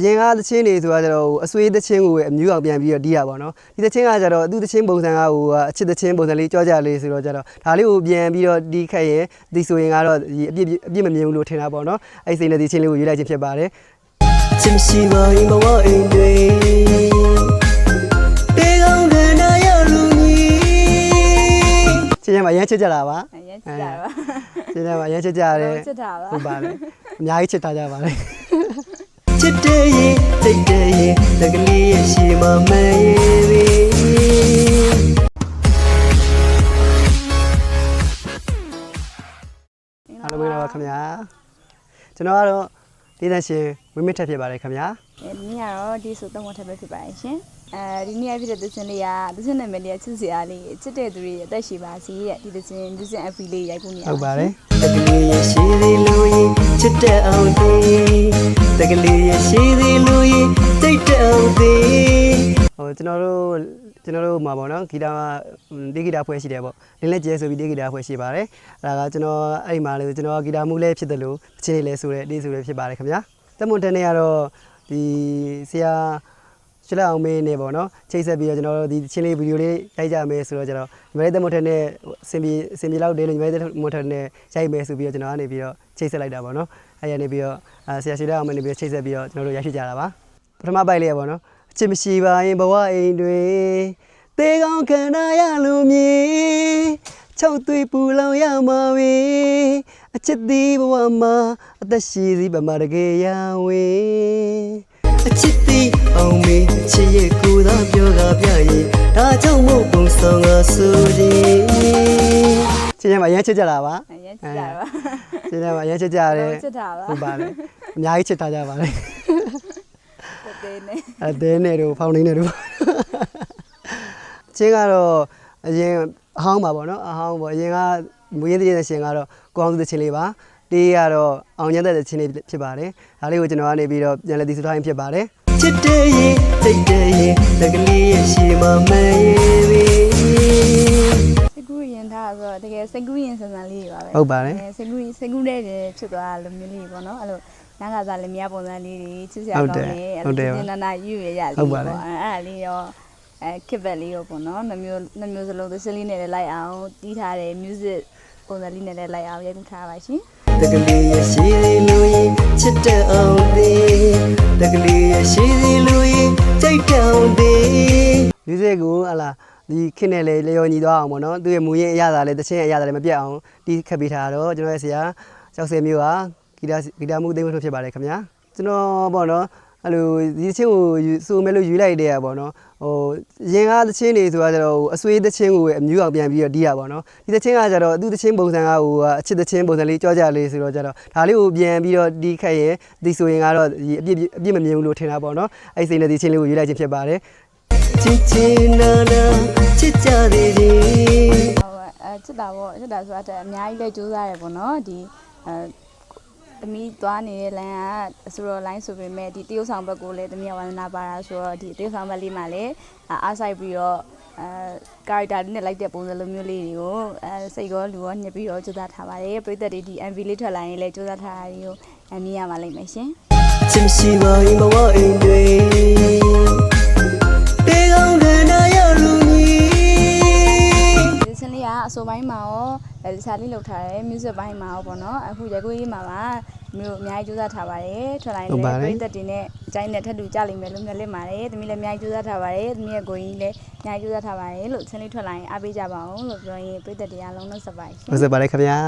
ရင်ကားသချင်းတွေဆိုတာကျတော့ဟိုအဆွေးသချင်းကိုပဲအမျိုးအောင်ပြန်ပြီးတော့တီးရပါတော့ဒီသချင်းကကျတော့သူ့သချင်းပုံစံကဟိုအချစ်သချင်းပုံစံလေးကြောကြလေးဆိုတော့ကျတော့ဒါလေးကိုပြန်ပြီးတော့တီးခတ်ရင်ဒီဆိုရင်ကတော့ဒီအပြစ်အပြစ်မမြင်ဘူးလို့ထင်တာပေါ့နော်အဲ့ဒီစိတ်နဲ့ဒီချင်းလေးကိုရွေးလိုက်ခြင်းဖြစ်ပါတယ်ချစ်မရှိပါရင်ဘဝအိမ်တွေတေကောင်းခန္ဓာရလူကြီးချင်းချင်းမှာရမ်းချစ်ကြတာပါအရင်ချစ်တာပါချင်းချင်းမှာရမ်းချစ်ကြရတယ်ချစ်တာပါဟုတ်ပါတယ်အများကြီးချစ်ထားကြပါတယ် ချစ်တဲ့ရင်စိတ်တဲ့ရင်တကလေးရဲ့ရှိမမရဲ့ပြီအားလုံးမင်္ဂလာပါခင်ဗျာကျွန်တော်ကတော့ဒေသရှင်ဝင်းမစ်ထက်ဖြစ်ပါတယ်ခင်ဗျာအဲဒီနေ့ကတော့ဒီဆိုတော့ထပ်ပဲဖြစ်ပါတယ်ရှင်အဲဒီနေ့ဖြစ်တဲ့သင်းလေးကသင်းနာမည်လေးကချစ်စရာလေးချစ်တဲ့သူတွေအသက်ရှိပါစေတဲ့ဒီသင်းဒီဇင် FB လေးရိုက်ဖို့နေရဟုတ်ပါတယ်တကလေးရဲ့ရှိသေးလို့ရင်ချစ်တဲ့အောင်သေး တကလေးရဲ့ရှိသေးလို့ရင်တိတ်တဲ့အောင်သေးဟိုကျွန်တော်တို့ကျွန်တော်တို့မှာပေါ့နော်ဂီတာဒီဂီတာဖွဲ့ရှိတယ်ပေါ့လင်းလက်ကျဲဆိုပြီးဒီဂီတာဖွဲ့ရှိပါတယ်အဲ့ဒါကကျွန်တော်အဲ့ဒီမှာလေကျွန်တော်ဂီတာမှုလည်းဖြစ်တယ်လို့တချင်းလေးဆိုတဲ့ဒီဆိုလည်းဖြစ်ပါတယ်ခင်ဗျာတက်မွန်တန်နဲ့ကတော့ဒီဆရာ ရှလက်အောင်မင်းနေပေါ့နော်ချိတ်ဆက်ပြီးတော့ကျွန်တော်တို့ဒီချင်းလေးဗီဒီယိုလေးရိုက်ကြမယ်ဆိုတော့ကျွန်တော်ညီမလေးတက်မွန်တန်နဲ့အစင်ပြေအစင်ပြေလောက်တယ်လို့ညီမလေးတက်မွန်တန်နဲ့ရိုက်မယ်ဆိုပြီးတော့ကျွန်တော်ကနေပြီးတော့ချိတ်ဆက်လိုက်တာပေါ့နော်အဲ့ရနေပြီးတော့အာဆရာရှလက်အောင်မင်းနေပြီးတော့ချိတ်ဆက်ပြီးတော့ကျွန်တော်တို့ရရှိကြတာပါပထမပိုက်လေးရပေါ့နော်အချစ်မရှိပါရင်ဘဝအိမ်တွေတေကောင်းခန္ဓာရလို့မြေချုပ်သွေးပူလောင်ရမှာဝေအချစ်သည်ဘဝမှာအသက်ရှိစီပမာတကယ်ရဝေ အချစ်သေးအောင်မေးချစ်ရဲ့ကိုယ်သာပြောကပြရင်ဒါကြောင့်မို့ပုံဆောင်ကဆိုရင်ချင်းချင်းမှာရမ်းချစ်ကြတာပါအရင်ချစ်တာပါချင်းချင်းမှာရမ်းချစ်ကြရတယ်ချစ်တာပါဟုတ်ပါတယ်အများကြီးချစ်ထားကြပါတယ်တဲ့နဲ့အဲဒဲနဲ့တို့ဖောင်းနေနဲ့တို့ချင်းကတော့အရင်အဟောင်းပါပေါ့နော်အဟောင်းပေါ့အရင်ကမွေးရတဲ့ရှင်ကတော့ကောင်းစုတဲ့ချင်းလေးပါ တေးကတော့အောင်ရတဲ့ချင်းလေးဖြစ်ပါတယ်ဒါလေးကိုကျွန်တော်ကနေပြီးတော့ပြန်လည်တည်ဆူထားရင်ဖြစ်ပါတယ်ချစ်တဲ့ရင်တိတ်တဲ့ရင်တကလေးရဲ့ရှိမမရဲ့ပြီစကူရင်သားဆိုတော့တကယ်စကူရင်ဆန်ဆန်လေးတွေပါပဲဟုတ်ပါတယ်စကူစကူတဲ့ဖြစ်သွားလိုမျိုးလေးပေါ့နော်အဲ့လိုနားကစားလည်းမရပုံစံလေးတွေချစ်စရာကောင်းတယ်အဲ့လိုဒီနာနာယူရရလေးပေါ့အဲ့ဒါလေးရောအဲခစ်ဘက်လေးရောပေါ့နော်နှမျိုးနှမျိုးစလုံးသစလေးနဲ့လည်းလိုက်အောင်တီးထားတယ် music ပုံစံလေးနဲ့လည်းလိုက်အောင်ရိုက်ကူးထားပါရှင် တကလေးရဲ့ရှိသေးလို့ရင်ချစ်တဲ့အောင်သေးတကလေးရဲ့ရှိသေးလို့ရင်ကြိတ်တဲ့အောင်သေး music ကိုဟလာဒီခင်းနဲ့လေလျော်ညီသွားအောင်ပေါ့နော်သူရဲ့မူရင်းအရသာလေတချင်းအရသာလေမပြတ်အောင်တီးခတ်ပေးထားတော့ကျွန်တော်ရဲ့ဆရာကျောက်ဆယ်မျိုးဟာဂီတာဂီတာမှုသိမ်းမှုဖြစ်ပါတယ်ခင်ဗျာကျွန်တော်ပေါ့နော် အဲ့လိုဒီချင်းကိုစုမဲလို့ယူလိုက်တဲ့ရပေါ့နော်ဟိုရင်ကားသချင်းတွေဆိုတာကျတော့အဆွေးသချင်းကိုပဲအမျိုးအောင်ပြန်ပြီးတော့တီးရပါတော့ဒီသချင်းကကျတော့သူ့သချင်းပုံစံကဟိုအချစ်သချင်းပုံစံလေးကြောကြလေးဆိုတော့ကျတော့ဒါလေးကိုပြန်ပြီးတော့တီးခတ်ရင်ဒီဆိုရင်ကတော့ဒီအပြစ်အပြစ်မမြင်ဘူးလို့ထင်တာပေါ့နော်အဲ့ဒီစိတ်နဲ့ဒီချင်းလေးကိုယူလိုက်ခြင်းဖြစ်ပါတယ်ချစ်ချင်နာနာချစ်ကြသေးတယ်ဟုတ်ပါအဲချစ်တာပေါ့ချစ်တာဆိုတာတဲ့အများကြီးလည်းကြိုးစားရတယ်ပေါ့နော်ဒီအဲ သမီးသွားနေတဲ့လမ်းကအစရော line ဆိုပေမဲ့ဒီတရုတ်ဆောင်ဘက်ကိုလည်းသမီးကဝန္ဒနာပါတာဆိုတော့ဒီတရုတ်ဆောင်ဘက်လေးမှာလည်းအားဆိုင်ပြီးတော့အဲ character လေးနဲ့လိုက်တဲ့ပုံစံလိုမျိုးလေးတွေကိုအဲစိတ်ရောလူရောညှစ်ပြီးတော့ကြိုးစားထားပါတယ်ပရိသတ်တွေဒီ MV လေးထွက်လာရင်လည်းကြိုးစားထားတာတွေကိုအမြင်ရပါလိမ့်မယ်ရှင်ချစ်မရှိပါရင်ဘဝအိမ်တွေတေ အဲဒီစားလေးလောက်ထားတယ် music ပိုင်းမှာရောပေါ့နော်အခုရကွေးလေးမှာပါမျိုးအများကြီးကြိုးစားထားပါတယ်ထွက်လာရင်ဟုတ်လည်းပါတယ်ပရိသတ်တွေနဲ့အကြိုင်းနဲ့ထပ်တူကြလိမ့်မယ်လို့မျှော်လင့်ပါတယ်သမီးလည်းအများကြီးကြိုးစားထားပါတယ်သမီးရဲ့ကိုကြီးလည်းအများကြီးကြိုးစားထားပါတယ်လို့စင်းလေးထွက်လာရင်အားပေးကြပါအောင်လို့ပြောရင်ပရိသတ်တွေအားလုံးနှုတ်ဆက်ပါရှင်ဟုတ်စပါတယ်ခင်ဗျာ